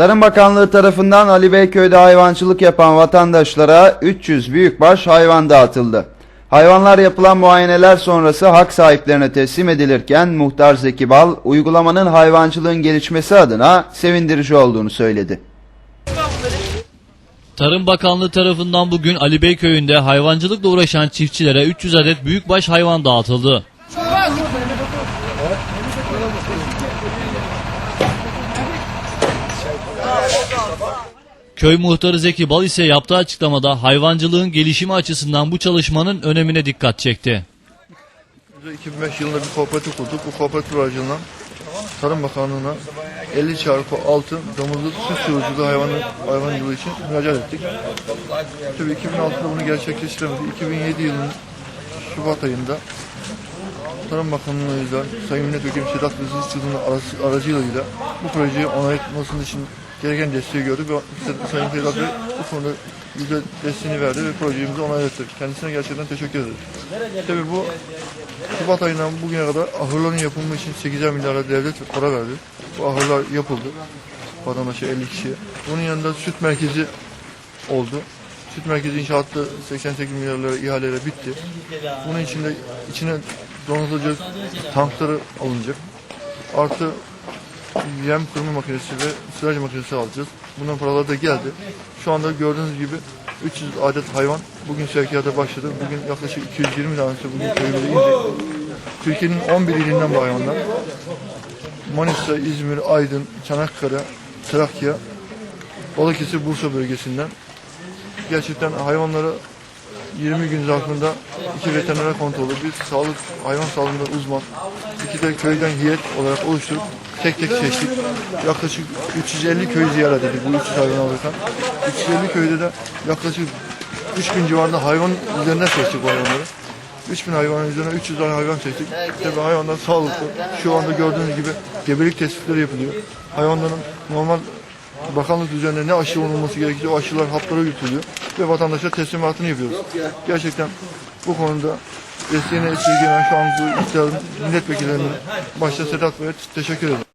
Tarım Bakanlığı tarafından Ali Beyköy'de hayvancılık yapan vatandaşlara 300 büyükbaş hayvan dağıtıldı. Hayvanlar yapılan muayeneler sonrası hak sahiplerine teslim edilirken Muhtar Zeki Bal, uygulamanın hayvancılığın gelişmesi adına sevindirici olduğunu söyledi. Tarım Bakanlığı tarafından bugün Ali Bey köyünde hayvancılıkla uğraşan çiftçilere 300 adet büyükbaş hayvan dağıtıldı. Köy muhtarı Zeki Bal ise yaptığı açıklamada hayvancılığın gelişimi açısından bu çalışmanın önemine dikkat çekti. Biz de 2005 yılında bir kooperatif kurduk. Bu kooperatif aracılığıyla Tarım Bakanlığı'na 50 çarpı 6 domuzluk süt sürücülüğü hayvanı, hayvancılığı için müracaat ettik. Tabii 2006'da bunu gerçekleştiremedik. 2007 yılının Şubat ayında Tarım Bakanlığı'yla Sayın Milletvekili Sedat Çıldı'nın aracılığıyla bu projeyi onaylatması için gereken desteği gördük ve Sayın Sedat Bey bu konuda bize desteğini verdi ve projemizi onaylattı. Kendisine gerçekten teşekkür ederiz. Tabii bu Şubat ayından bugüne kadar ahırların yapımı için 8'er milyar lira devlet para verdi. Bu ahırlar yapıldı. Vatandaşa 50 kişiye. Bunun yanında süt merkezi oldu. Süt merkezi inşaatı 88 milyar lira ihaleyle bitti. Bunun içinde içine donatılacak tankları alınacak. Artı yem kırma makinesi ve silaj makinesi alacağız. Bundan paralar da geldi. Şu anda gördüğünüz gibi 300 adet hayvan bugün sevkiyata başladı. Bugün yaklaşık 220 tanesi bugün köyümüze indi. Türkiye'nin 11 ilinden bu hayvanlar. Manisa, İzmir, Aydın, Çanakkale, Trakya, Balıkesir, Bursa bölgesinden. Gerçekten hayvanları 20 gün zarfında iki veteriner kontrolü, bir sağlık, hayvan sağlığında uzman, iki de köyden hiyet olarak oluşturup tek tek seçtik. Yaklaşık 350 köy ziyaret ettik bu 300 hayvan alırken. 350 köyde de yaklaşık 3000 civarında hayvan üzerinden seçtik hayvanları. 3000 hayvanın üzerine 300 tane hayvan seçtik. Tabii hayvanlar sağlıklı. Şu anda gördüğünüz gibi gebelik tespitleri yapılıyor. Hayvanların normal bakanlık düzeninde ne aşı olunması gerekiyor aşılar haplara götürülüyor ve vatandaşa teslimatını yapıyoruz. Gerçekten bu konuda desteğine esirgeyen şu an bu iktidarın milletvekillerinin başta Sedat Bey'e teşekkür ederim.